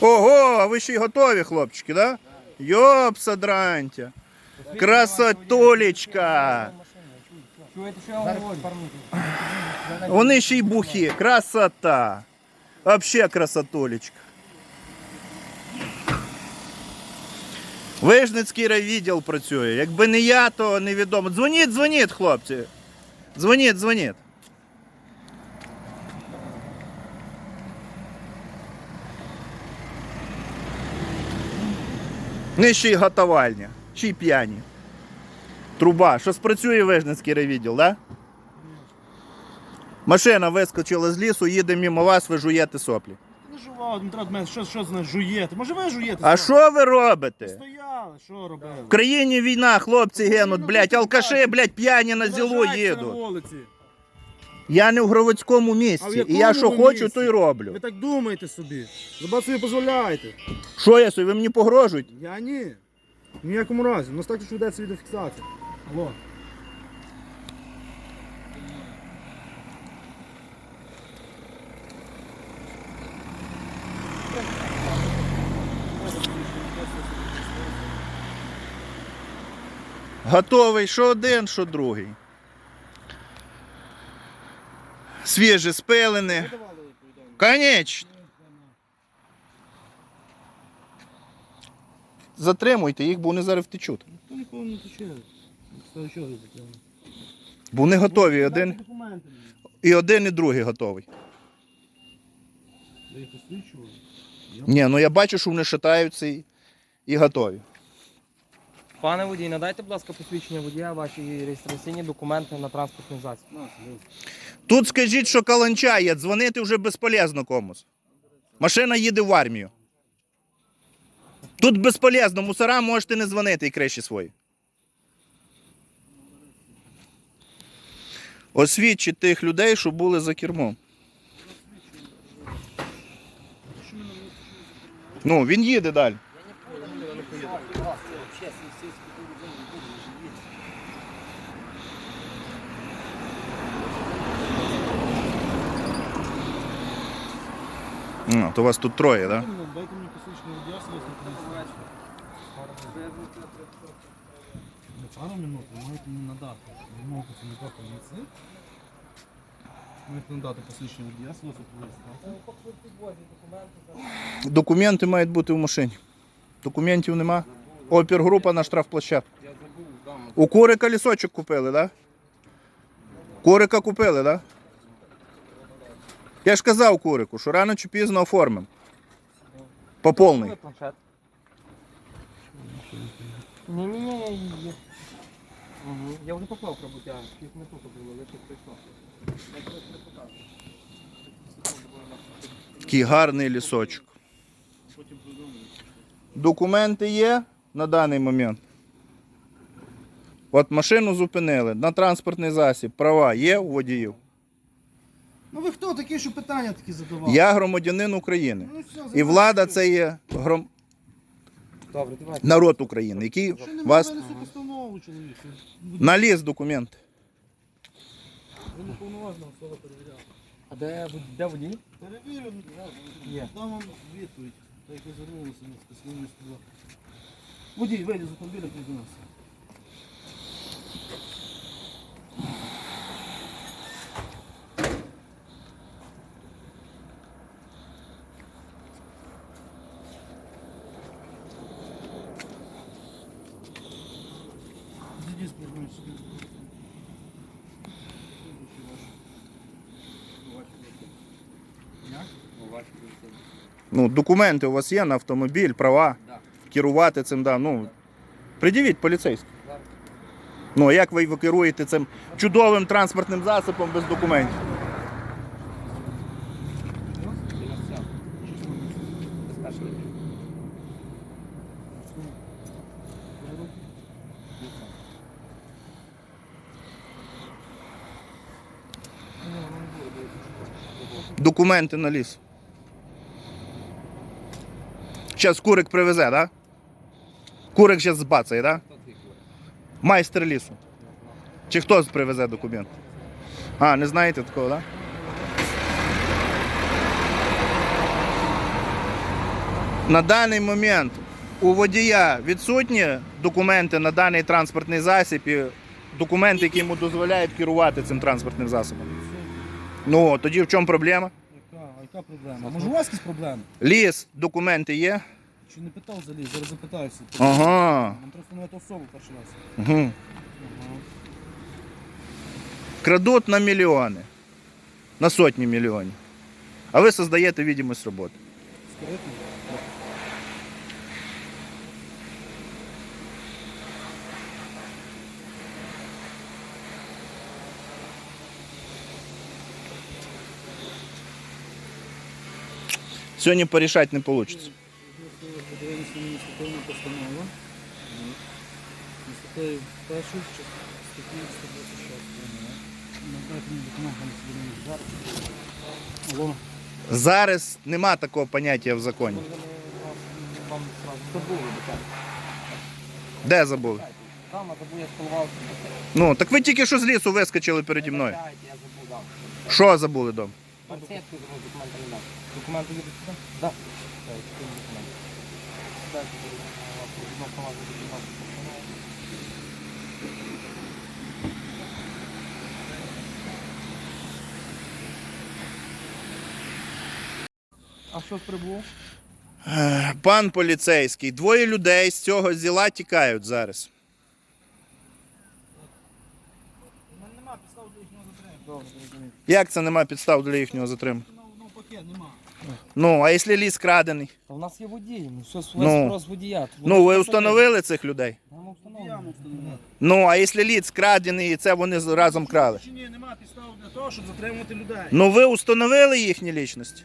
Ого, а ви ще й готові, хлопчики, да? Йопса дрантя. Красотулечка. Вони ще й бухі. Красота. Вообще красотулечка. Вижницький райвідділ працює. Якби не я, то невідомо. Дзвоніть, дзвоніть, хлопці. Дзвоніть, дзвоніть. Не ще й готовальня, ще й п'яні. Труба. Що спрацює Вижницький райвідділ, так? Да? Машина вискочила з лісу, їде мимо вас, ви жуєте соплі. Не жував, Дмитро Дмитрович, що, що з нас жуєте? Може ви жуєте? А що ви робите? Стояли, що робили? В країні війна, хлопці гинуть, блядь, алкаши, блядь, п'яні на зілу на їдуть. вулиці. Я не в гровицькому місці. І я що хочу, то й роблю. Ви так думаєте собі. Забагато собі дозволяєте. Що я собі, ви мені погрожуєте? Я ні. В ніякому разі. У нас також ведеться відеофіксація. Алло. Готовий, що один, що другий. Свіже спилене. Конечно. Затримуйте їх, бо вони зараз втечуть. Нікого не тече. Чого? Бо вони готові. Один, Документи і один, і другий готовий. Їх? Ні, ну я бачу, що вони шатаються і, і готові. Пане водій, надайте, будь ласка, посвідчення водія, ваші реєстраційні документи на транспортний засіб. Тут скажіть, що каланча є, дзвонити вже безполезно комусь. Машина їде в армію. Тут безполезно, мусорам можете не дзвонити і криші свої. Освідчить тих людей, що були за кермом. Ну, він їде далі. Ну, то вас тут троє, так? Да? Ну, Дайте мені посвідчення водія. Ну, Пару минут, ви маєте мені надати. Вимогу працівника поліції. Маєте надати посвідчення водія, про реєстрацію. Документи мають бути в машині. Документів нема. Опергрупа на штрафплощадку. У Курика лісочок купили, так? Да? Курика купили, так? Да? Я ж казав Курику, що рано чи пізно оформимо. По планшет. Ні, ні, ні, ні. Угу. Я вже поклав пробуття, їх не тут було, лише прийшло. Такий гарний лісочок. Документи є на даний момент. От машину зупинили на транспортний засіб. Права є у водіїв. Ну ви хто такий, що питання такі задавали? Я громадянин України. Ну, все, І влада це є гром... Добре, давайте. народ України, який Ще не вас винесу постанову, чоловік. наліз документ. Ви не повноважна особа перевіряли. А де, вод- де водій? Перевірю, Є. дам вам відповідь. Так як ви звернулися на сюди. Водій, вийди з автомобіля, прийди до нас. Ну, документи у вас є на автомобіль, права. Керувати цим, да. Ну, придивіть поліцейський. Ну, а як ви керуєте цим чудовим транспортним засобом без документів? Документи на ліс. Зараз курик привезе? Да? Курик зараз збацає? Да? Майстер лісу. Чи хто привезе документ? А, не знаєте такого, так? Да? На даний момент у водія відсутні документи на даний транспортний засіб і документи, які йому дозволяють керувати цим транспортним засобом. Ну, тоді в чому проблема? Яка, яка проблема? Може у вас якісь проблеми? Ліс, документи є? Чи не питав взагалі? Зараз запитаюся. Ага. Нам просто не особу перший раз. Угу. Ага. Крадуть на мільйони, на сотні мільйонів. А ви создаєте відомість роботи. Скоритно? Сьогодні порішати не вийде. Подивимося на адміністративну постанову. Першу, статті 126. Надайте мені документ, там собі зараз. Алло. Зараз нема такого поняття в законі. Де забули? Там, а забув, я спілкувався. Ну, так ви тільки що з лісу вискочили переді мною. Що забули дом? Документи є сюди? Так. А що прибув? Е, Пан поліцейський, двоє людей з цього зіла тікають зараз. Як це нема підстав для їхнього затримання? Ну, ну, пакет нема. Ну, а якщо ліс крадений? Та в нас є водій, ну все Ну. ну, спрос водія. Ну, ви встановили цих людей? Нам Я встановлено. Ну, а якщо ліс крадений і це вони з- разом крали? Чи ні, нема підстав для того, щоб затримувати людей. Ну, ви встановили їхні лічності?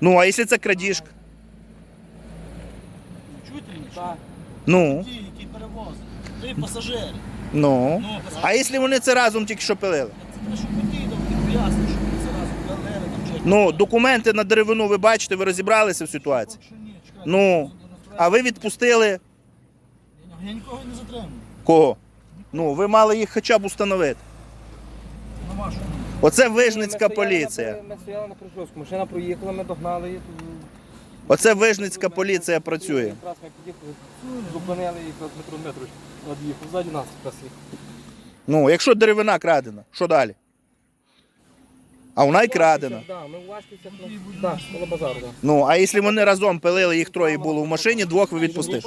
Ну, а якщо це крадіжка? Чуєте мене? Так. Ну, Водій, який перевозить. Ви пасажири. ну. Ну. А якщо вони це разом тільки що пилили? Це те, що водій там пояснив, що вони зараз галери там чи... Ну, документи на деревину ви бачите, ви розібралися в ситуації. Ну, А ви відпустили Я- нікого не затримую. кого? Ну, ви мали їх хоча б установити. Оце Ми Вижницька поліція. Ми стояли на Пришовську. Машина проїхала, ми догнали її. Оце Вижницька поліція працює. Якраз ми під'їхали, зупинили і якраз Дмитро Дмитрович над'їхав. Ззаді нас якраз їх. Ну, якщо деревина крадена, що далі? А вона й крадена. Ми коло базару. Ну, а якщо вони разом пилили, їх троє було в машині, двох ви відпустили.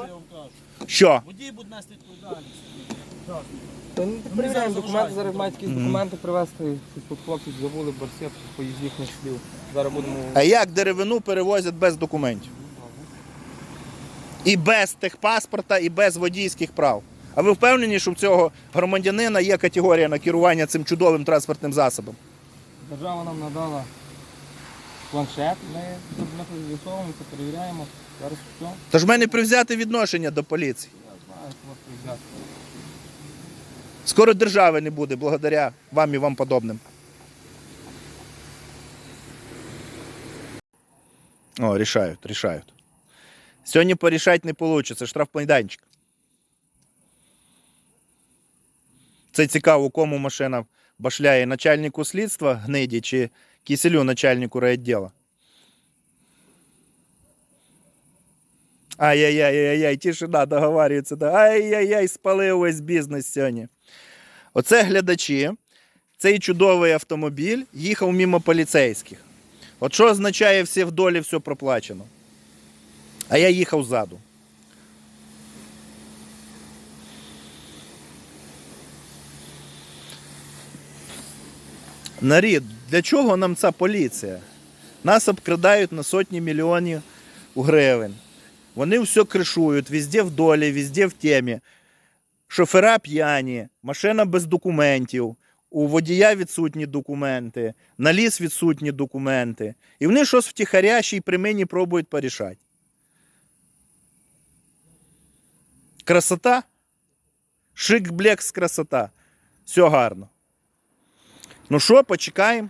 Що? Водій буде нести відповідальність. Та ну, Перевіряємо документи, зараз мають якісь документи привезти. Тут хлопці забули барсет по їхніх слів. Зараз будемо... А як деревину перевозять без документів? І без техпаспорта, і без водійських прав. А ви впевнені, що в цього громадянина є категорія на керування цим чудовим транспортним засобом? Держава нам надала планшет, ми з'ясовуємо, це перевіряємо. Зараз все. Тож в мене привзяти відношення до поліції. Я знаю, що вас привзяти. Скоро держави не буде, благодаря вам і вам подобним. О, рішають, рішають. Сьогодні порішати не вийде, це штрафмайданчик. Це цікаво, кому машина башляє начальнику слідства гниді чи киселю начальнику райвідділу. Ай-яй-яй-яй-яй, тишина договарюється. Да. Ай-яй-яй, спалив весь бізнес сьогодні. Оце глядачі. Цей чудовий автомобіль їхав мимо поліцейських. От що означає всі в долі все проплачено. А я їхав ззаду. Нарід, для чого нам ця поліція? Нас обкрадають на сотні мільйонів гривень. Вони все кришують, везде в долі, везде в темі. Шофера п'яні, машина без документів, у водія відсутні документи, на ліс відсутні документи. І вони щось втіхаря ще й при мені пробують порішати. Красота? Шик блекс красота. Все гарно. Ну що, почекаємо.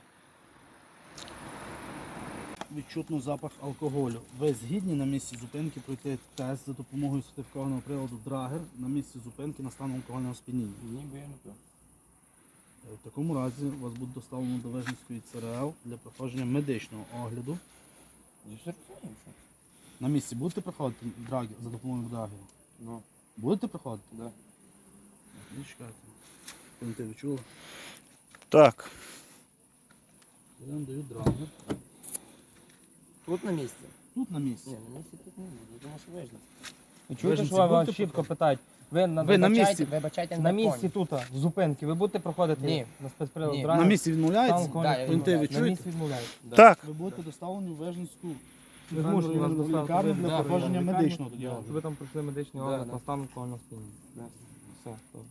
Відчутно запах алкоголю. Ви згідні на місці зупинки пройти тест за допомогою сертифікованого приладу Драгер на місці зупинки на стан алкогольного сп'яніння. Ні, бо я не пив. Е, В такому разі вас буде доставлено до Вижницької ЦРЛ для проходження медичного огляду. Що. На місці будете проходити драгер за допомогою драгера? Ну, Будете проходити? да. Ну, чекайте. Чули? Так. Я вам даю драгер. Тут на місці. Тут на місці. Ні, на місці тут не буде, я думаю, що вижно. Ви чуєте, що вас чітко питають? Ви на, Ви на місці? Вибачайте, На місці тут, з зупинки, ви будете проходити Ні. на спецприлад Ні. драгер? На місці відмовляється? Там Да, я ви відмовляюсь. На чуєте? місці відмовляють. Так. Ви будете доставлені в Вежницьку Ви змушені вас доставити лікарню для Да, проходження медичного тоді. Ви там пройшли медичний Да, огляд да. на стан сп'яніння. Да. Все, добре.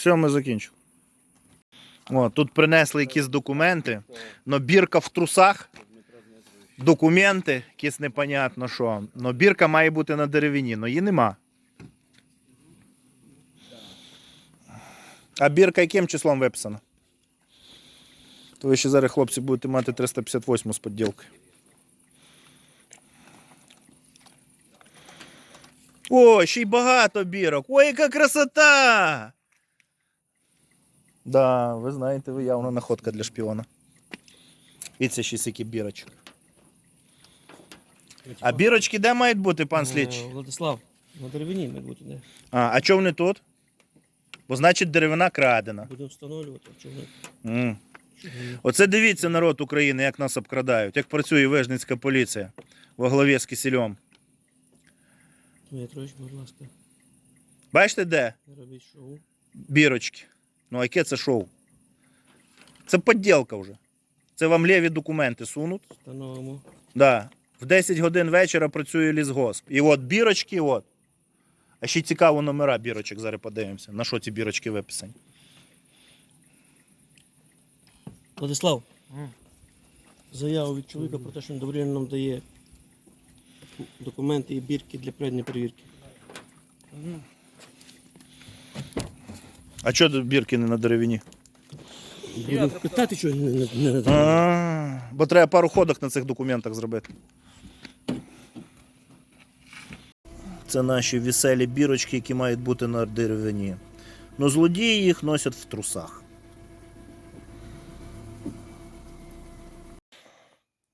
Все, ми закінчили. О, тут принесли якісь документи. Но бірка в трусах. Документи, якісь непонятно що. Но бірка має бути на деревині, але її нема. А бірка яким числом виписана? То ви ще зараз, хлопці, будете мати 358 з подділкою. О, ще й багато бірок. Ой, яка красота! Да, ви знаєте, ви явно находка для шпіона. І це ще скільки бірочок. А бірочки де мають бути, пан слідчий? Е, Владислав, на деревині ми будемо не А, а чого вони тут? Бо значить деревина крадена. будемо встановлювати, чого М. Оце дивіться, народ України, як нас обкрадають, як працює Вижницька поліція во главі з Кисельом. Дмитрович, будь ласка, Бачите де? не робіть шоу. Бірочки. Ну, а яке це шоу? Це подділка вже. Це вам ліві документи сунуть. Встановимо. Да. В 10 годин вечора працює лісгосп. І от бірочки, от. А ще цікаво номера бірочок, зараз подивимося. На що ці бірочки виписані. Владислав, заяву від чоловіка про те, що він добровільно нам дає документи і бірки для проведення перевірки. А чого бірки не на деревині? Будемо питати, чого не, не, не. А, бо треба пару ходок на цих документах зробити. Це наші веселі бірочки, які мають бути на деревині. Ну, злодії їх носять в трусах.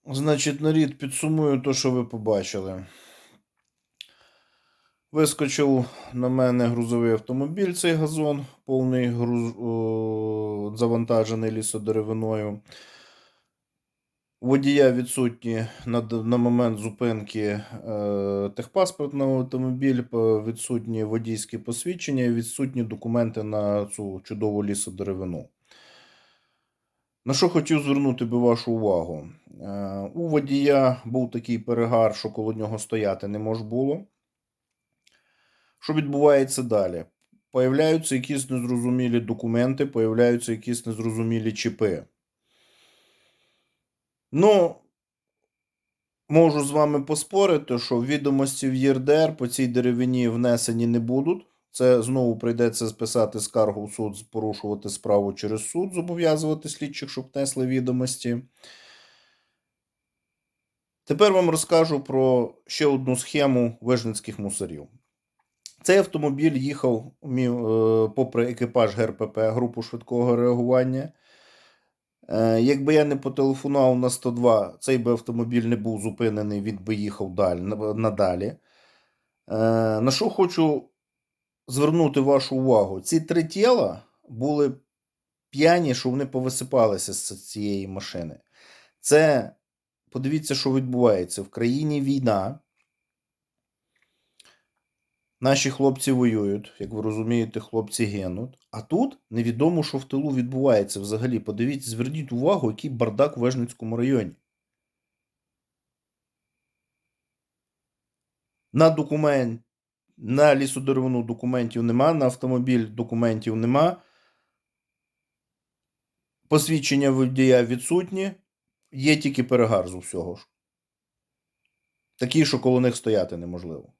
Значить, нарід, підсумую те, що ви побачили. Вискочив на мене грузовий автомобіль, цей газон, повний груз, о, завантажений лісодеревиною. Водія відсутні на, на момент зупинки е, техпаспорт на автомобіль, відсутні водійські посвідчення і відсутні документи на цю чудову лісодеревину. На що хотів звернути би вашу увагу? Е, у водія був такий перегар, що коло нього стояти не мож було. Що відбувається далі? Появляються якісь незрозумілі документи, появляються якісь незрозумілі чіпи. Ну, можу з вами поспорити, що відомості в ЄРДР по цій деревині внесені не будуть. Це знову прийдеться списати скаргу в суд, порушувати справу через суд, зобов'язувати слідчих, щоб внесли відомості. Тепер вам розкажу про ще одну схему вижницьких мусорів. Цей автомобіль їхав е, попри екіпаж ГРПП, групу швидкого реагування. Е, Якби я не потелефонував на 102, цей би автомобіль не був зупинений, він би їхав далі, надалі. Е, На що хочу звернути вашу увагу? Ці три тіла були п'яні, що вони повисипалися з цієї машини. Це подивіться, що відбувається. В країні війна. Наші хлопці воюють, як ви розумієте, хлопці гинуть. А тут невідомо, що в тилу відбувається взагалі. Подивіться, зверніть увагу, який бардак в Вежницькому районі. На документ, на лісодеревину документів нема, на автомобіль документів нема. Посвідчення водія відсутні, є тільки перегар з усього ж. Такий, що коло них стояти неможливо.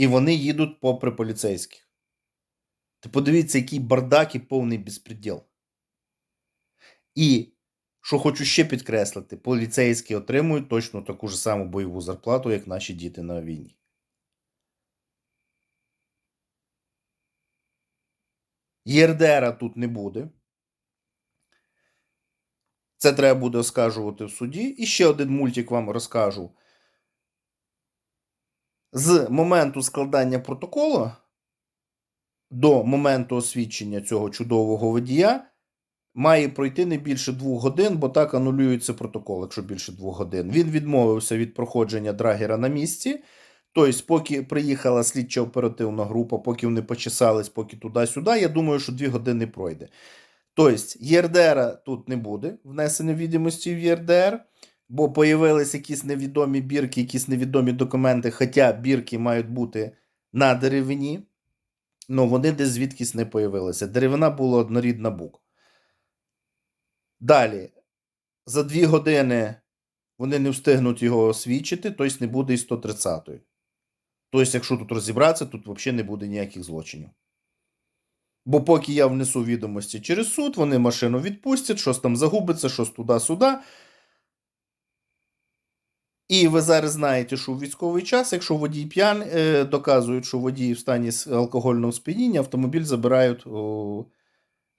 І вони їдуть попри поліцейських. Ти подивіться, який бардак і повний безпреділ. І, що хочу ще підкреслити, поліцейські отримують точно таку ж саму бойову зарплату, як наші діти на війні. ЄРДРа тут не буде. Це треба буде оскаржувати в суді. І ще один мультик вам розкажу. З моменту складання протоколу до моменту освідчення цього чудового водія має пройти не більше двох годин, бо так анулюється протокол, якщо більше двох годин. Він відмовився від проходження драгера на місці. Тобто, поки приїхала слідча оперативна група, поки вони почесались, поки туди-сюди, я думаю, що дві години пройде. Тобто, ЄРДР тут не буде внесення відомості в ЄРДР, бо появились якісь невідомі бірки, якісь невідомі документи, хоча бірки мають бути на деревині, але вони десь звідкись не появилися. Деревина була однорідна бук. Далі, за дві години вони не встигнуть його освідчити, тобто не буде і 130-ї. Тобто, якщо тут розібратися, тут взагалі не буде ніяких злочинів. Бо поки я внесу відомості через суд, вони машину відпустять, щось там загубиться, щось туди-сюди. І ви зараз знаєте, що в військовий час, якщо водій п'ян, е, доказують, що водій в стані алкогольного сп'яніння, автомобіль забирають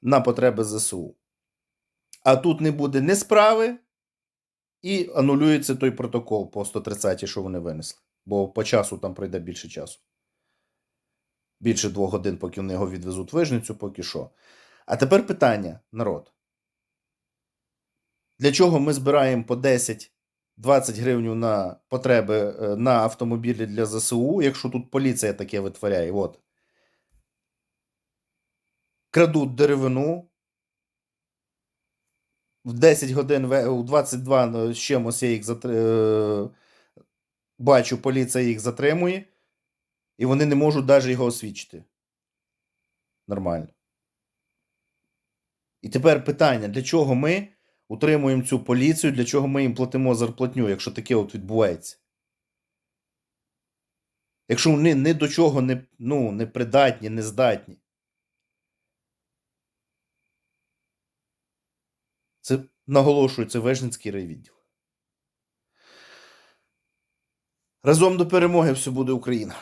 на потреби ЗСУ. А тут не буде ні справи, і анулюється той протокол по 130, що вони винесли. Бо по часу там пройде більше часу. Більше двох годин, поки вони його відвезуть в вижницю, поки що. А тепер питання, народ. Для чого ми збираємо по 10-20 гривень на потреби е, на автомобілі для ЗСУ, якщо тут поліція таке витворяє? От. Крадуть деревину. В 10 годин, у 22 з чимось я їх затр... е, бачу, поліція їх затримує, і вони не можуть навіть його освідчити. Нормально. І тепер питання: для чого ми утримуємо цю поліцію, для чого ми їм платимо зарплатню, якщо таке от відбувається? Якщо вони ні до чого не, ну, не придатні, не здатні. Це наголошую, це Вежницький райвідділ. Разом до перемоги все буде Україна.